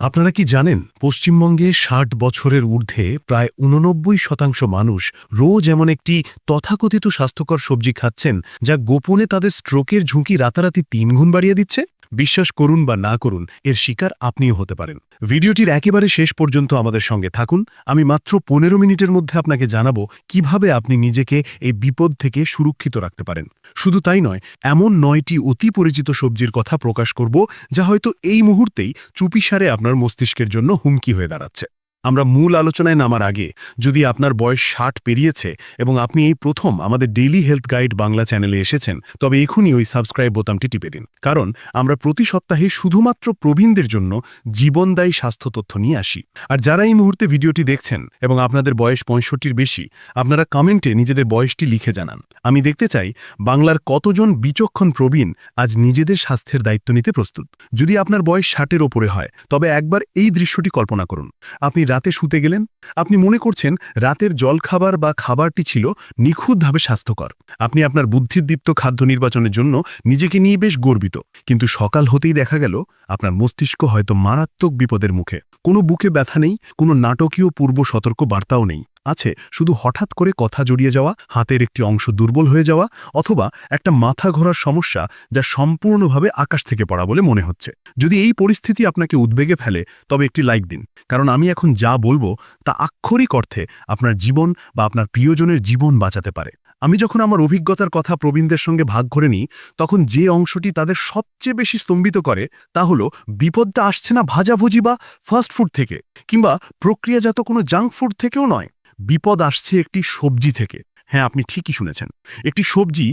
আপনারা কি জানেন, পশ্চিমবঙ্গে ষাট বছরের ঊর্ধ্বে প্রায় উননব্বই শতাংশ মানুষ রোজ এমন একটি তথাকথিত স্বাস্থ্যকর সবজি খাচ্ছেন, যা গোপনে তাদের স্ট্রোকের ঝুঁকি রাতারাতি তিনগুণ বাড়িয়ে দিচ্ছে? বিশ্বাস করুন বা না করুন, এর শিকার আপনিও হতে পারেন। ভিডিওটির একেবারে শেষ পর্যন্ত আমাদের সঙ্গে থাকুন। আমি মাত্র পনেরো মিনিটের মধ্যে আপনাকে জানাব কীভাবে আপনি নিজেকে এই বিপদ থেকে সুরক্ষিত রাখতে পারেন। শুধু তাই নয়, এমন নয়টি অতি পরিচিত সবজির কথা প্রকাশ করব যা হয়তো এই মুহূর্তেই চুপিসারে আপনার মস্তিষ্কের জন্য হুমকি হয়ে দাঁড়াচ্ছে। আমরা মূল আলোচনায় নামার আগে, যদি আপনার বয়স ষাট পেরিয়েছে এবং আপনি এই প্রথম আমাদের ডেইলি হেলথ গাইড বাংলা চ্যানেলে এসেছেন, তবে এখনই ওই সাবস্ক্রাইব বোতামটি টিপে দিন। কারণ আমরা প্রতি সপ্তাহে শুধুমাত্র প্রবীণদের জন্য জীবনদায়ী স্বাস্থ্য তথ্য নিয়ে আসি। আর যারা এই মুহূর্তে ভিডিওটি দেখছেন এবং আপনাদের বয়স পঁয়ষট্টির বেশি, আপনারা কমেন্টে নিজেদের বয়সটি লিখে জানান। আমি দেখতে চাই, বাংলার কতজন বিচক্ষণ প্রবীণ আজ নিজেদের স্বাস্থ্যের দায়িত্ব নিতে প্রস্তুত? যদি আপনার বয়স ষাটের ওপরে হয়, তবে একবার এই দৃশ্যটি কল্পনা করুন। আপনি রাতে শুতে গেলেন, আপনি মনে করছেন রাতের জলখাবার বা খাবারটি ছিল নিখুঁতভাবে স্বাস্থ্যকর। আপনি আপনার বুদ্ধিদীপ্ত খাদ্য নির্বাচনের জন্য নিজেকে নিয়ে বেশ গর্বিত। কিন্তু সকাল হতেই দেখা গেল, আপনার মস্তিষ্ক হয়তো মারাত্মক বিপদের মুখে। কোনো বুকে ব্যথা নেই, কোনো নাটকীয় পূর্ব সতর্ক বার্তাও নেই। আছে, শুধু হঠাৎ করে কথা জড়িয়ে যাওয়া, হাতের একটি অংশ দুর্বল হয়ে যাওয়া, অথবা একটা মাথা ঘোরার সমস্যা যা সম্পূর্ণভাবে আকাশ থেকে পড়া বলে মনে হচ্ছে। যদি এই পরিস্থিতি আপনাকে উদ্বেগে ফেলে, তবে একটি লাইক দিন। কারণ আমি এখন যা বলব, তা আক্ষরিক অর্থে আপনার জীবন বা আপনার প্রিয়জনের জীবন বাঁচাতে পারে। আমি যখন আমার অভিজ্ঞতার কথা প্রবীণদের সঙ্গে ভাগ করে নিই, তখন যে অংশটি তাদের সবচেয়ে বেশি স্তম্ভিত করে, তা হলো বিপদটা আসছে না ভাজাভুজি বা ফাস্ট ফুড থেকে, কিংবা প্রক্রিয়াজাত কোনো জাঙ্ক ফুড থেকেও নয়। বিপদ আসছে একটি সবজি থেকে। হ্যাঁ আপনি ঠিকই শুনেছেন। একটি সবজি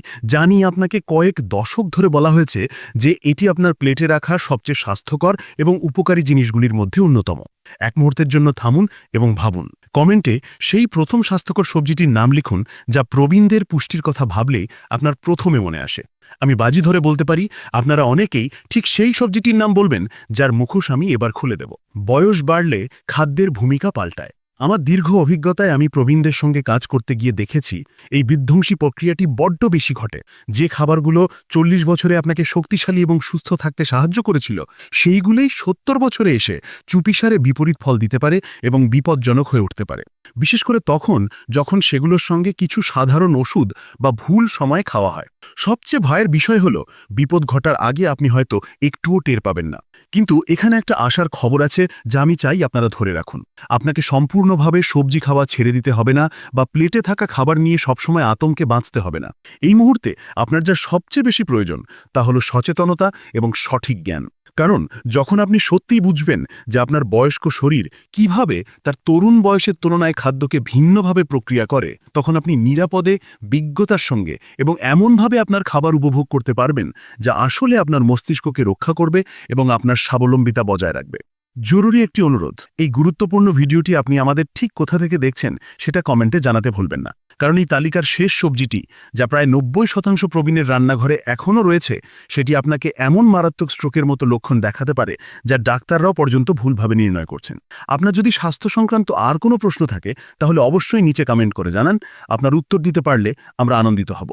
নিয়ে আপনাকে কয়েক দশক ধরে বলা হয়েছে যে এটি আপনার প্লেটে রাখা সবচেয়ে স্বাস্থ্যকর এবং উপকারী জিনিসগুলির মধ্যে অন্যতম। এক মুহূর্তের জন্য থামুন এবং ভাবুন। কমেন্টে সেই প্রথম স্বাস্থ্যকর সবজিটির নাম লিখুন যা প্রবীণদের পুষ্টির কথা ভাবলেই আপনার প্রথমে মনে আসে। আমি বাজি ধরে বলতে পারি, আপনারা অনেকেই ঠিক সেই সবজিটির নাম বলবেন যার মুখোশ আমি এবার খুলে দেব। বয়স বাড়লে খাদ্যের ভূমিকা পাল্টায়। আমার দীর্ঘ অভিজ্ঞতায় আমি প্রবীণদের সঙ্গে কাজ করতে গিয়ে দেখেছি, এই বিধ্বংসী প্রক্রিয়াটি বড্ড বেশি ঘটে। যে খাবারগুলো চল্লিশ বছরে আপনাকে শক্তিশালী এবং সুস্থ থাকতে সাহায্য করেছিল, সেইগুলোই সত্তর বছরে এসে চুপিসারে বিপরীত ফল দিতে পারে এবং বিপজ্জনক হয়ে উঠতে পারে। বিশেষ করে তখন যখন সেগুলোর সঙ্গে কিছু সাধারণ ওষুধ বা ভুল সময় খাওয়া হয়। সবচেয়ে ভয়ের বিষয় হলো, বিপদ ঘটার আগে আপনি হয়তো একটুও টের পাবেন না। কিন্তু এখানে একটা আশার খবর আছে যা আমি চাই আপনারা ধরে রাখুন। আপনাকে সম্পূর্ণভাবে সবজি খাওয়া ছেড়ে দিতে হবে না বা প্লেটে থাকা খাবার নিয়ে সবসময় আতঙ্কে বাঁচতে হবে না। এই মুহূর্তে আপনার যা সবচেয়ে বেশি প্রয়োজন তা হলো সচেতনতা এবং সঠিক জ্ঞান। কারণ যখন আপনি সত্যিই বুঝবেন যে আপনার বয়স্ক শরীর কীভাবে তার তরুণ বয়সের তুলনায় খাদ্যকে ভিন্নভাবে প্রক্রিয়া করে, তখন আপনি নিরাপদে, বিজ্ঞতার সঙ্গে এবং এমনভাবে আপনার খাবার উপভোগ করতে পারবেন যা আসলে আপনার মস্তিষ্ককে রক্ষা করবে এবং আপনার স্বাবলম্বিতা বজায় রাখবে। জরুরি একটি অনুরোধ। এই গুরুত্বপূর্ণ ভিডিওটি আপনি আমাদের ঠিক কোথা থেকে দেখছেন সেটা কমেন্টে জানাতে ভুলবেন না। কারণ এই তালিকার শেষ সবজিটি, যা প্রায় নব্বই শতাংশ প্রবীণের রান্নাঘরে এখনও রয়েছে, সেটি আপনাকে এমন মারাত্মক স্ট্রোকের মতো লক্ষণ দেখাতে পারে, যা ডাক্তাররাও পর্যন্ত ভুলভাবে নির্ণয় করছেন। আপনার যদি স্বাস্থ্য সংক্রান্ত আর কোনো প্রশ্ন থাকে, তাহলে অবশ্যই নিচে কমেন্ট করে জানান, আপনার উত্তর দিতে পারলে আমরা আনন্দিত হব।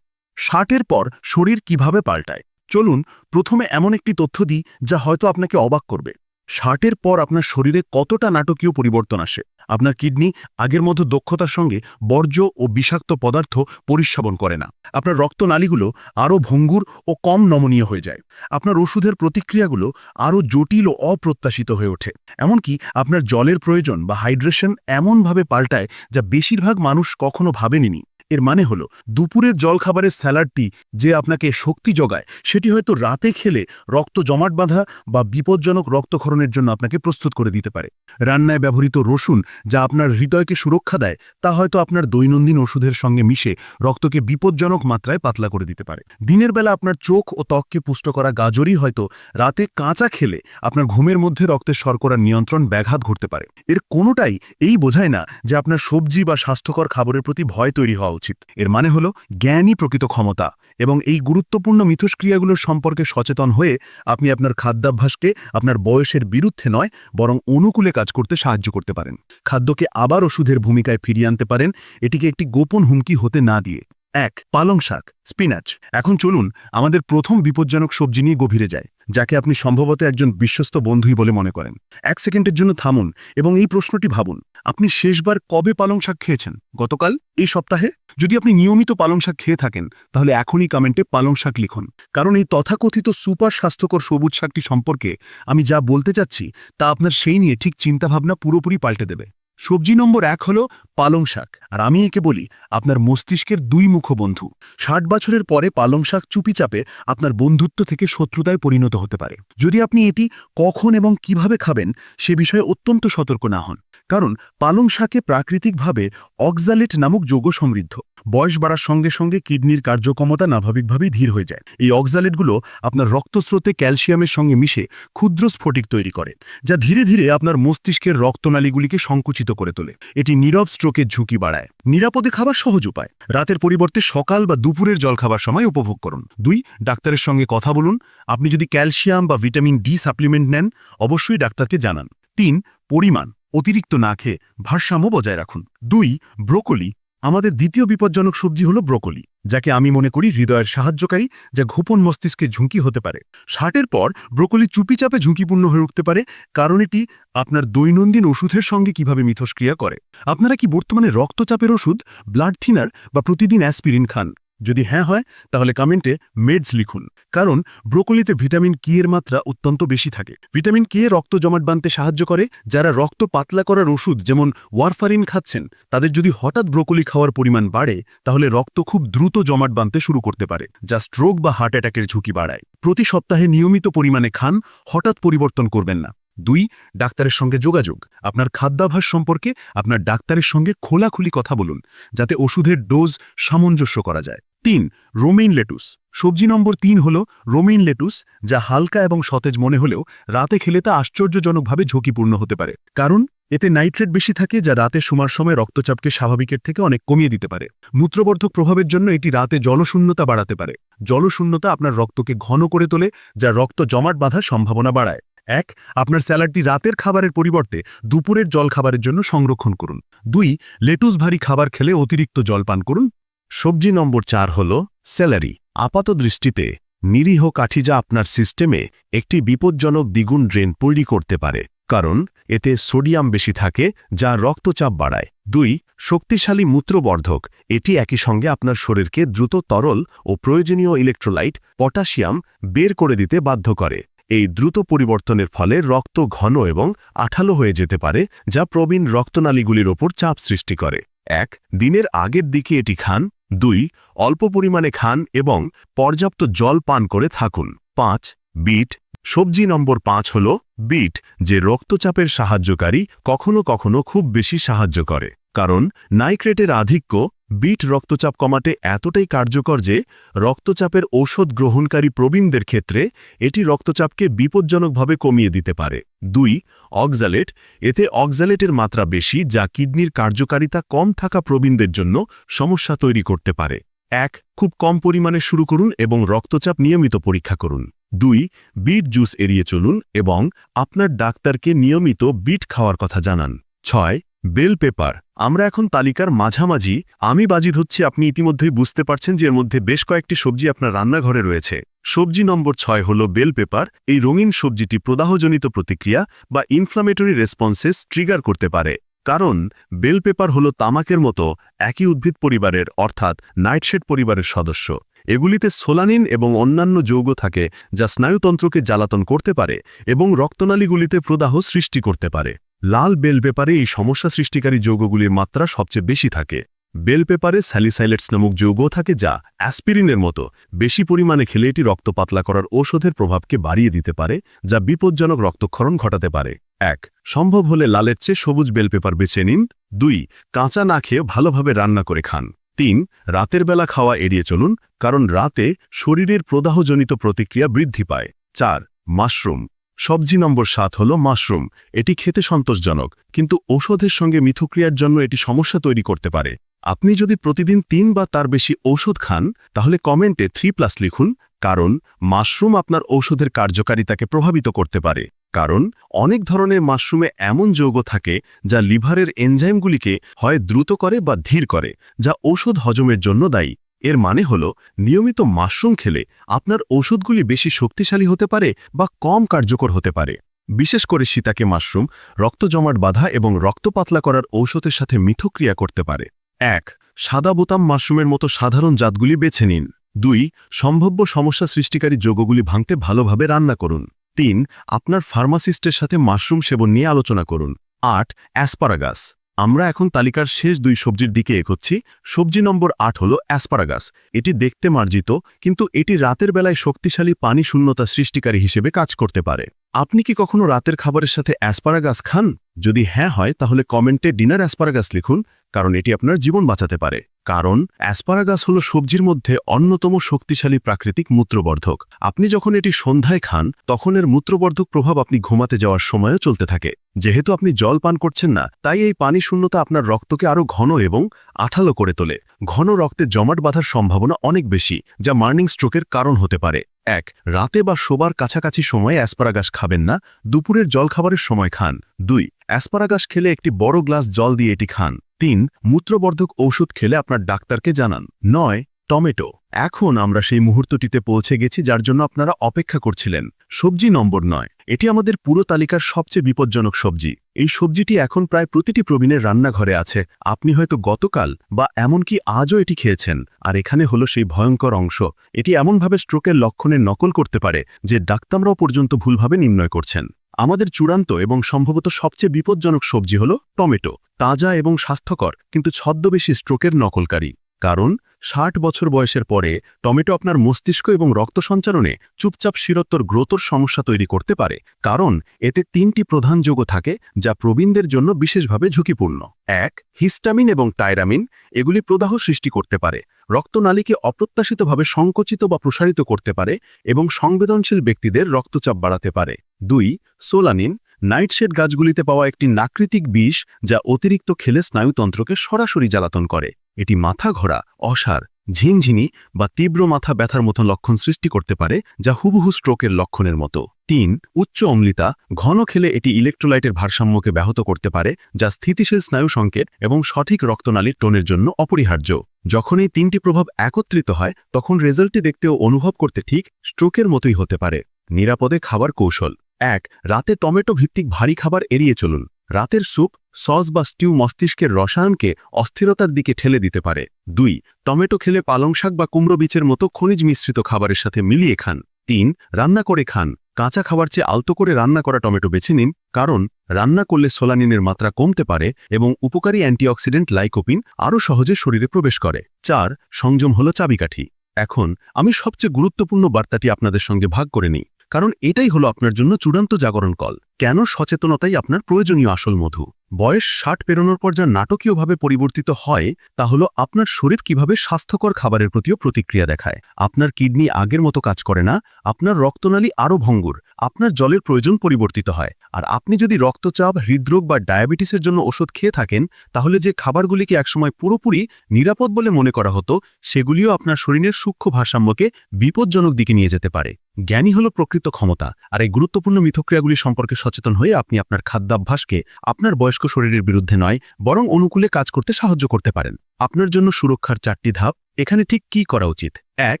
ষাটের পর শরীর কীভাবে পাল্টায়? চলুন, প্রথমে এমন একটি তথ্য দিই, যা হয়তো আপনাকে অবাক করবে। ষাটের পর আপনার শরীরে কতটা নাটকীয় পরিবর্তন আসে? আপনার কিডনি আগের মতো দক্ষতার সঙ্গে বর্জ্য ও বিষাক্ত পদার্থ পরিশ্রবণ করে না। আপনার রক্তনালীগুলো আরও ভঙ্গুর ও কম নমনীয় হয়ে যায়। আপনার ওষুধের প্রতিক্রিয়াগুলো আরও জটিল ও অপ্রত্যাশিত হয়ে ওঠে। এমনকি আপনার জলের প্রয়োজন বা হাইড্রেশন এমনভাবে পাল্টায় যা বেশিরভাগ মানুষ কখনো ভাবেনি এর মানে হল, দুপুরের জলখাবারের স্যালাডটি যে আপনাকে শক্তি যোগায় সেটি হয়তো রাতে খেলে রক্ত জমাট বাঁধা বা বিপজ্জনক রক্তক্ষরণের জন্য আপনাকে প্রস্তুত করে দিতে পারে। রান্নায় ব্যবহৃত রসুন যা আপনার হৃদয়কে সুরক্ষা দেয়, তা হয়তো আপনার দৈনন্দিন ওষুধের সঙ্গে মিশে রক্তকে বিপজ্জনক মাত্রায় পাতলা করে দিতে পারে। দিনের বেলা আপনার চোখ ও ত্বককে পুষ্ট করা গাজরই হয়তো রাতে কাঁচা খেলে আপনার ঘুমের মধ্যে রক্তের শর্করার নিয়ন্ত্রণ ব্যাঘাত ঘটতে পারে। এর কোনোটাই এই বোঝায় না যে আপনার সবজি বা স্বাস্থ্যকর খাবারের প্রতি ভয় তৈরি হওয়া উচিত। এর মানে হলো, জ্ঞানই প্রকৃত ক্ষমতা এবং এই গুরুত্বপূর্ণ মিথস্ক্রিয়াগুলোর সম্পর্কে সচেতন হয়ে আপনি আপনার খাদ্যাভ্যাসকে আপনার বয়সের বিরুদ্ধে নয়, বরং অনুকূলে কাজ করতে সাহায্য করতে পারেন। খাদ্যকে আবার ওষুধের ভূমিকায় ফিরিয়ে আনতে পারেন, এটিকে একটি গোপন হুমকি হতে না দিয়ে। এক, পালং শাক, স্পিনাচ। এখন চলুন, আমাদের প্রথম বিপজ্জনক সবজি নিয়ে গভীরে যায় যাকে আপনি সম্ভবত একজন বিশ্বস্ত বন্ধুই বলে মনে করেন। এক সেকেন্ডের জন্য থামুন এবং এই প্রশ্নটি ভাবুন। আপনি শেষবার কবে পালং শাক খেয়েছেন? গতকাল? এই সপ্তাহে? যদি আপনি নিয়মিত পালং শাক খেয়ে থাকেন, তাহলে এখনই কমেন্টে পালং শাক লিখুন। কারণ এই তথাকথিত সুপার স্বাস্থ্যকর সবুজ শাকটি সম্পর্কে আমি যা বলতে চাচ্ছি, তা আপনার সেই নিয়ে ঠিক চিন্তাভাবনা পুরোপুরি পাল্টে দেবে। সবজি নম্বর এক হল পালং শাক। আর আমি একে বলি আপনার মস্তিষ্কের দুই মুখ বন্ধু ষাট বছরের পরে পালং শাক চুপিচাপে আপনার বন্ধুত্ব থেকে শত্রুতায় পরিণত হতে পারে। যদি আপনি এটি কখন এবং কীভাবে খাবেন সে বিষয়ে অত্যন্ত সতর্ক না হন। কারণ পালং শাকে প্রাকৃতিকভাবে অক্সালেট নামক যৌগ সমৃদ্ধ। বয়স বাড়ার সঙ্গে সঙ্গে কিডনির কার্যক্ষমতা স্বাভাবিকভাবেই ধীর হয়ে যায়। এই অক্সালেটগুলো আপনার রক্তস্রোতে ক্যালসিয়ামের সঙ্গে মিশে ক্ষুদ্র স্ফটিক তৈরি করে, যা ধীরে ধীরে আপনার মস্তিষ্কের রক্তনালীগুলিকে সংকুচিত করে তোলে। এটি নীরব স্ট্রোকের ঝুঁকি বাড়ায়। নিরাপদে খাবার সহজ উপায়। রাতের পরিবর্তে সকাল বা দুপুরের জল খাবার সময় উপভোগ করুন। দুই, ডাক্তারের সঙ্গে কথা বলুন। আপনি যদি ক্যালসিয়াম বা ভিটামিন ডি সাপ্লিমেন্ট নেন, অবশ্যই ডাক্তারকে জানান। তিন, পরিমাণ। অতিরিক্ত না খেয়ে ভারসাম্য বজায় রাখুন। দুই, ব্রোকলি আমাদের দ্বিতীয় বিপজ্জনক সবজি হল ব্রোকলি, যাকে আমি মনে করি হৃদয়ের সাহায্যকারী, যা গোপন মস্তিষ্কে ঝুঁকি হতে পারে। ষাটের পর, ব্রোকলি চুপিচাপে ঝুঁকিপূর্ণ হয়ে উঠতে পারে, কারণ এটি আপনার দৈনন্দিন ওষুধের সঙ্গে কীভাবে মিথস্ক্রিয়া করে। আপনারা কি বর্তমানে রক্তচাপের ওষুধ, ব্লাড থিনার বা প্রতিদিন অ্যাসপিরিন খান? যদি হ্যাঁ হয়, তাহলে কমেন্টে মেডস লিখুন। কারণ, ব্রোকলিতে ভিটামিন কি এর মাত্রা অত্যন্ত বেশি থাকে। ভিটামিন কে রক্ত জমাট বাঁধতে সাহায্য করে, যারা রক্ত পাতলা করার ওষুধ যেমন ওয়ারফারিন খাচ্ছেন, তাদের যদি হঠাৎ ব্রোকলি খাওয়ার পরিমাণ বাড়ে, তাহলে রক্ত খুব দ্রুত জমাট বাঁধতে শুরু করতে পারে, যা স্ট্রোক বা হার্ট অ্যাটাকের ঝুঁকি বাড়ায়। প্রতি সপ্তাহে নিয়মিত পরিমাণে খান, হঠাৎ পরিবর্তন করবেন না। দুই, ডাক্তারের সঙ্গে যোগাযোগ। আপনার খাদ্যাভাস সম্পর্কে আপনার ডাক্তারের সঙ্গে খোলাখুলি কথা বলুন, যাতে ওষুধের ডোজ সামঞ্জস্য করা যায়। তিন, রোমেইন লেটুস। সবজি নম্বর তিন হল রোমেইন লেটুস, যা হালকা এবং সতেজ মনে হলেও রাতে খেলে তা আশ্চর্যজনকভাবে ঝুঁকিপূর্ণ হতে পারে। কারণ, এতে নাইট্রেট বেশি থাকে যা রাতে শোমার সময় রক্তচাপকে স্বাভাবিকের থেকে অনেক কমিয়ে দিতে পারে। মূত্রবর্ধক প্রভাবের জন্য এটি রাতে জলশূন্যতা বাড়াতে পারে। জলশূন্যতা আপনার রক্তকে ঘন করে তোলে, যা রক্ত জমাট বাঁধার সম্ভাবনা বাড়ায়। এক, আপনার স্যালাডটি রাতের খাবারের পরিবর্তে দুপুরের জল খাবারের জন্য সংরক্ষণ করুন। দুই লেটুস ভারী খাবার খেলে অতিরিক্ত জল পান করুন। সবজি নম্বর চার হল স্যালারি। আপাত দৃষ্টিতে নিরীহ কাঠি যা আপনার সিস্টেমে একটি বিপজ্জনক দ্বিগুণ ড্রেন তৈরি করতে পারে, কারণ এতে সোডিয়াম বেশি থাকে যা রক্তচাপ বাড়ায়। দুই, শক্তিশালী মূত্রবর্ধক, এটি একই সঙ্গে আপনার শরীরকে দ্রুত তরল ও প্রয়োজনীয় ইলেকট্রোলাইট, পটাশিয়াম বের করে দিতে বাধ্য করে। এই দ্রুত পরিবর্তনের ফলে রক্ত ঘন এবং আঠালো হয়ে যেতে পারে, যা প্রবীণ রক্তনালীগুলির ওপর চাপ সৃষ্টি করে। এক, দিনের আগের দিকে এটি খান। দুই, অল্প পরিমাণে খান এবং পর্যাপ্ত জল পান করে থাকুন। পাঁচ, বিট। সবজি নম্বর পাঁচ হল বিট, যে রক্তচাপের সাহায্যকারী কখনো কখনো খুব বেশি সাহায্য করে, কারণ নাইক্রেটের আধিক্য বিট রক্তচাপ কমাতে এতটাই কার্যকর যে রক্তচাপের ঔষধ গ্রহণকারী প্রবীণদের ক্ষেত্রে এটি রক্তচাপকে বিপজ্জনকভাবে কমিয়ে দিতে পারে। দুই, অক্সালেট। এতে অক্সালেটের মাত্রা বেশি, যা কিডনির কার্যকারিতা কম থাকা প্রবীণদের জন্য সমস্যা তৈরি করতে পারে। এক, খুব কম পরিমাণে শুরু করুন এবং রক্তচাপ নিয়মিত পরীক্ষা করুন। দুই, বিট জুস এড়িয়ে চলুন এবং আপনার ডাক্তারকে নিয়মিত বিট খাওয়ার কথা জানান। ছয় বেল পেপার। আমরা এখন তালিকার মাঝামাঝি, আমি বাজি হচ্ছি আপনি ইতিমধ্যেই বুঝতে পারছেন যে এর মধ্যে বেশ কয়েকটি সবজি আপনার রান্নাঘরে রয়েছে। সবজি নম্বর ছয় হল বেল পেপার। এই রঙিন সবজিটি প্রদাহজনিত প্রতিক্রিয়া বা ইনফ্লামেটরি রেসপন্সেস ট্রিগার করতে পারে। কারণ, বেল পেপার হল তামাকের মতো একই উদ্ভিদ পরিবারের, অর্থাৎ নাইটশেড পরিবারের সদস্য। এগুলিতে সোলানিন এবং অন্যান্য যৌগ থাকে যা স্নায়ুতন্ত্রকে জ্বালাতন করতে পারে এবং রক্তনালীগুলিতে প্রদাহ সৃষ্টি করতে পারে। লাল বেল পেপারে এই সমস্যা সৃষ্টিকারী যৌগগুলির মাত্রা সবচেয়ে বেশি থাকে। বেল পেপারে স্যালিসাইলেটস নামক যৌগও থাকে যা অ্যাসপিরিনের মতো বেশি পরিমাণে খেলে এটি রক্ত পাতলা করার ঔষধের প্রভাবকে বাড়িয়ে দিতে পারে, যা বিপজ্জনক রক্তক্ষরণ ঘটাতে পারে। এক, সম্ভব হলে লালের চেয়ে সবুজ বেল পেপার বেছে নিন। দুই, কাঁচা না খেয়ে ভালোভাবে রান্না করে খান। তিন, রাতের বেলা খাওয়া এড়িয়ে চলুন, কারণ রাতে শরীরের প্রদাহজনিত প্রতিক্রিয়া বৃদ্ধি পায়। চার, মাশরুম। সবজি নম্বর সাত হল মাশরুম। এটি খেতে সন্তোষজনক, কিন্তু ঔষধের সঙ্গে মিথক্রিয়ার জন্য এটি সমস্যা তৈরি করতে পারে। আপনি যদি প্রতিদিন তিন বা তার বেশি ঔষধ খান, তাহলে কমেন্টে থ্রি প্লাস লিখুন, কারণ মাশরুম আপনার ঔষধের কার্যকারিতাকে প্রভাবিত করতে পারে। কারণ অনেক ধরনের মাশরুমে এমন যৌগ থাকে যা লিভারের এনজাইমগুলিকে হয় দ্রুত করে বা ধীর করে, যা ঔষধ হজমের জন্য দায়ী। এর মানে হল, নিয়মিত মাশরুম খেলে আপনার ওষুধগুলি বেশি শক্তিশালী হতে পারে বা কম কার্যকর হতে পারে। বিশেষ করে সীতাকে মাশরুম রক্ত জমাট বাধা এবং রক্ত পাতলা করার ঔষধের সাথে মিথক্রিয়া করতে পারে। এক, সাদা বোতাম মাশরুমের মতো সাধারণ জাতগুলি বেছে নিন। দুই, সম্ভাব্য সমস্যা সৃষ্টিকারী যোগগুলি ভাঙতে ভালোভাবে রান্না করুন। তিন, আপনার ফার্মাসিস্টের সাথে মাশরুম সেবন নিয়ে আলোচনা করুন। আট, অ্যাসপারাগাস। আমরা এখন তালিকার শেষ দুই সবজির দিকে এগোচ্ছি। সবজি নম্বর আট হল অ্যাসপারাগাস। এটি দেখতে মার্জিত, কিন্তু এটি রাতের বেলায় শক্তিশালী পানি শূন্যতা সৃষ্টিকারী হিসেবে কাজ করতে পারে। আপনি কি কখনো রাতের খাবারের সাথে অ্যাসপারাগাস খান? যদি হ্যাঁ হয়, তাহলে কমেন্টে ডিনার অ্যাসপারাগাস লিখুন, কারণ এটি আপনার জীবন বাঁচাতে পারে। কারণ, অ্যাসপারাগাস হল সবজির মধ্যে অন্যতম শক্তিশালী প্রাকৃতিক মূত্রবর্ধক। আপনি যখন এটি সন্ধ্যায় খান, তখন এর মূত্রবর্ধক প্রভাব আপনি ঘুমাতে যাওয়ার সময়ও চলতে থাকে। যেহেতু আপনি জল পান করছেন না, তাই এই পানি শূন্যতা আপনার রক্তকে আরও ঘন এবং আঠালো করে তোলে। ঘন রক্তে জমাট বাঁধার সম্ভাবনা অনেক বেশি, যা মার্নিং স্ট্রোকের কারণ হতে পারে। এক, রাতে বা শোবার কাছাকাছি সময়ে অ্যাসপারাগাস খাবেন না, দুপুরের জলখাবারের সময় খান। দুই অ্যাসপারাগাস খেলে একটি বড় গ্লাস জল দিয়ে এটি খান। তিন, মূত্রবর্ধক ঔষধ খেলে আপনার ডাক্তারকে জানান। নয়, টমেটো। এখন আমরা সেই মুহূর্তটিতে পৌঁছে গেছি যার জন্য আপনারা অপেক্ষা করছিলেন। সবজি নম্বর নয়। এটি আমাদের পুরো তালিকার সবচেয়ে বিপজ্জনক সবজি। এই সবজিটি এখন প্রায় প্রতিটি প্রবীণের রান্নাঘরে আছে। আপনি হয়তো গতকাল বা এমনকি আজও এটি খেয়েছেন। আর এখানে হলো সেই ভয়ঙ্কর অংশ। এটি এমনভাবে স্ট্রোকের লক্ষণের নকল করতে পারে যে ডাক্তাররাও পর্যন্ত ভুলভাবে নির্ণয় করছেন। আমাদের চূড়ান্ত এবং সম্ভবত সবচেয়ে বিপজ্জনক সবজি হল টমেটো, তাজা এবং স্বাস্থ্যকর, কিন্তু ছদ্মবেশী স্ট্রোকের নকলকারী। কারণ, ষাট বছর বয়সের পরে টমেটো আপনার মস্তিষ্ক এবং রক্ত সঞ্চালনে চুপচাপ শিরোত্তর গ্রোতর সমস্যা তৈরি করতে পারে। কারণ, এতে তিনটি প্রধান যোগ থাকে যা প্রবীণদের জন্য বিশেষভাবে ঝুঁকিপূর্ণ। এক, হিস্টামিন এবং টাইরামিন, এগুলি প্রদাহ সৃষ্টি করতে পারে। রক্তনালীকে অপ্রত্যাশিতভাবে সংকুচিত বা প্রসারিত করতে পারে এবং সংবেদনশীল ব্যক্তিদের রক্তচাপ বাড়াতে পারে। দুই, সোলানিন, নাইটশেড গাছগুলিতে পাওয়া একটি নাকৃতিক বিষ যা অতিরিক্ত খেলে স্নায়ুতন্ত্রকে সরাসরি জ্বালাতন করে। এটি মাথা ঘোরা, অসার, ঝিনঝিনি বা তীব্র মাথা ব্যথার মতো লক্ষণ সৃষ্টি করতে পারে যা হুবহু স্ট্রোকের লক্ষণের মতো। তিন, উচ্চ অম্লিতা, ঘন খেলে এটি ইলেকট্রোলাইটের ভারসাম্যকে ব্যাহত করতে পারে যা স্থিতিশীল স্নায়ু সংকেত এবং সঠিক রক্তনালীর টোনের জন্য অপরিহার্য। যখন এই তিনটি প্রভাব একত্রিত হয়, তখন রেজাল্টটি দেখতেও অনুভব করতে ঠিক স্ট্রোকের মতোই হতে পারে। নিরাপদে খাবার কৌশল এক, রাতে টমেটো ভিত্তিক ভারী খাবার এড়িয়ে চলুন। রাতের স্যুপ, সস বা স্টিউ মস্তিষ্কের রসায়নকে অস্থিরতার দিকে ঠেলে দিতে পারে। দুই, টমেটো খেলে পালং শাক বা কুমড়ো বীচের মতো খনিজ মিশ্রিত খাবারের সাথে মিলিয়ে খান। তিন, রান্না করে খান। কাঁচা খাবার চেয়ে আলতো করে রান্না করা টমেটো বেছে নিন, কারণ রান্না করলে সোলানিনের মাত্রা কমতে পারে এবং উপকারী অ্যান্টিঅক্সিডেন্ট লাইকোপিন আরও সহজে শরীরে প্রবেশ করে। চার, সংযম হল চাবিকাঠি। এখন, আমি সবচেয়ে গুরুত্বপূর্ণ বার্তাটি আপনাদের সঙ্গে ভাগ করে নিই। কারণ এটাই হলো আপনার জন্য চূড়ান্ত জাগরণ কল। কেন সচেতনতাই আপনার প্রয়োজনীয় আসল মধু? বয়স ষাট পেরোনোর পর যা নাটকীয়ভাবে পরিবর্তিত হয়, তা হলো আপনার শরীর কীভাবে স্বাস্থ্যকর খাবারের প্রতিও প্রতিক্রিয়া দেখায়। আপনার কিডনি আগের মতো কাজ করে না, আপনার রক্তনালী আরও ভঙ্গুর, আপনার জলের প্রয়োজন পরিবর্তিত হয়। আর আপনি যদি রক্তচাপ, হৃদরোগ বা ডায়াবেটিসের জন্য ওষুধ খেয়ে থাকেন, তাহলে যে খাবারগুলিকে একসময় পুরোপুরি নিরাপদ বলে মনে করা হতো, সেগুলিও আপনার শরীরের সূক্ষ্ম ভারসাম্যকে বিপজ্জনক দিকে নিয়ে যেতে পারে। জ্ঞানী হল প্রকৃত ক্ষমতা, আর এই গুরুত্বপূর্ণ মিথক্রিয়াগুলি সম্পর্কে সচেতন হয়ে আপনি আপনার খাদ্যাভ্যাসকে আপনার বয়স্ক শরীরের বিরুদ্ধে নয়, বরং অনুকূলে কাজ করতে সাহায্য করতে পারেন। আপনার জন্য সুরক্ষার চারটি ধাপ। এখানে ঠিক কি করা উচিত? এক,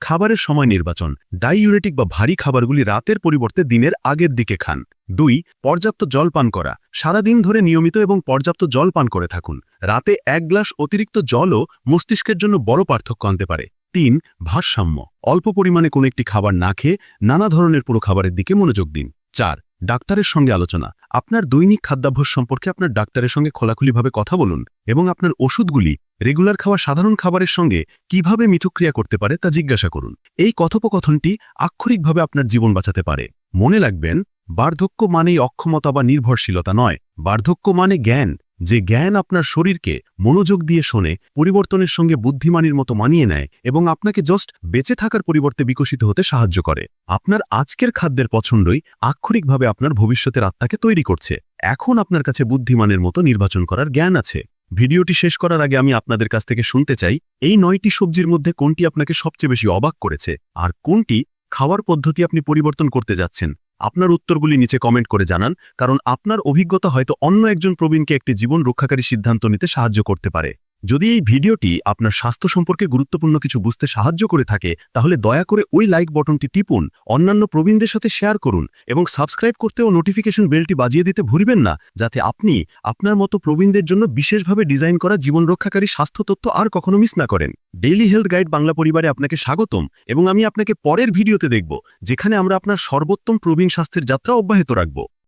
খাবারের সময় নির্বাচন। ডাইউরেটিক বা ভারী খাবারগুলি রাতের পরিবর্তে দিনের আগের দিকে খান। দুই, পর্যাপ্ত জল পান করা। সারাদিন ধরে নিয়মিত এবং পর্যাপ্ত জল পান করে থাকুন। রাতে এক গ্লাস অতিরিক্ত জলও মস্তিষ্কের জন্য বড় পার্থক্য আনতে পারে। তিন, ভারসাম্য। অল্প পরিমাণে কোনো একটি খাবার না খেয়ে নানা ধরনের পুরো খাবারের দিকে মনোযোগ দিন। চার ডাক্তারের সঙ্গে আলোচনা। আপনার দৈনিক খাদ্যাভ্যাস সম্পর্কে আপনার ডাক্তারের সঙ্গে খোলাখুলিভাবে কথা বলুন এবং আপনার ওষুধগুলি রেগুলার খাওয়া সাধারণ খাবারের সঙ্গে কীভাবে মিথক্রিয়া করতে পারে তা জিজ্ঞাসা করুন। এই কথোপকথনটি আক্ষরিকভাবে আপনার জীবন বাঁচাতে পারে। মনে লাগবেন বার্ধক্য মানেই অক্ষমতা বা নির্ভরশীলতা নয়। বার্ধক্য মানে জ্ঞান। যে জ্ঞান আপনার শরীরকে মনোযোগ দিয়ে শোনে, পরিবর্তনের সঙ্গে বুদ্ধিমানির মতো মানিয়ে নেয় এবং আপনাকে জাস্ট বেঁচে থাকার পরিবর্তে বিকশিত হতে সাহায্য করে। আপনার আজকের খাদ্যের পছন্দই আক্ষরিকভাবে আপনার ভবিষ্যতের আত্মাকে তৈরি করছে। এখন আপনার কাছে বুদ্ধিমানের মতো নির্বাচন করার জ্ঞান আছে। ভিডিওটি শেষ করার আগে আমি আপনাদের কাছ থেকে শুনতে চাই, এই নয়টি সবজির মধ্যে কোনটি আপনাকে সবচেয়ে বেশি অবাক করেছে? আর কোনটি খাওয়ার পদ্ধতি আপনি পরিবর্তন করতে যাচ্ছেন? আপনার উত্তরগুলি নিচে কমেন্ট করে জানান, কারণ আপনার অভিজ্ঞতা হয়তো অন্য একজন প্রবীণকে একটি জীবন রক্ষাকারী সিদ্ধান্ত নিতে সাহায্য করতে পারে। যদি এই ভিডিওটি আপনার স্বাস্থ্য সম্পর্কে গুরুত্বপূর্ণ কিছু বুঝতে সাহায্য করে থাকে, তাহলে দয়া করে ওই লাইক বটনটি টিপুন, অন্যান্য প্রবীণদের সাথে শেয়ার করুন এবং সাবস্ক্রাইব করতে ও নোটিফিকেশন বেলটি বাজিয়ে দিতে ভুলবেন না, যাতে আপনি আপনার মতো প্রবীণদের জন্য বিশেষভাবে ডিজাইন করা জীবন রক্ষাকারী স্বাস্থ্য তথ্য আর কখনো মিস না করেন। ডেইলি হেলথ গাইড বাংলা পরিবারে আপনাকে স্বাগতম এবং আমি আপনাকে পরের ভিডিওতে দেখব, যেখানে আমরা আপনার সর্বোত্তম প্রবীণ স্বাস্থ্যের যাত্রা অব্যাহত রাখব।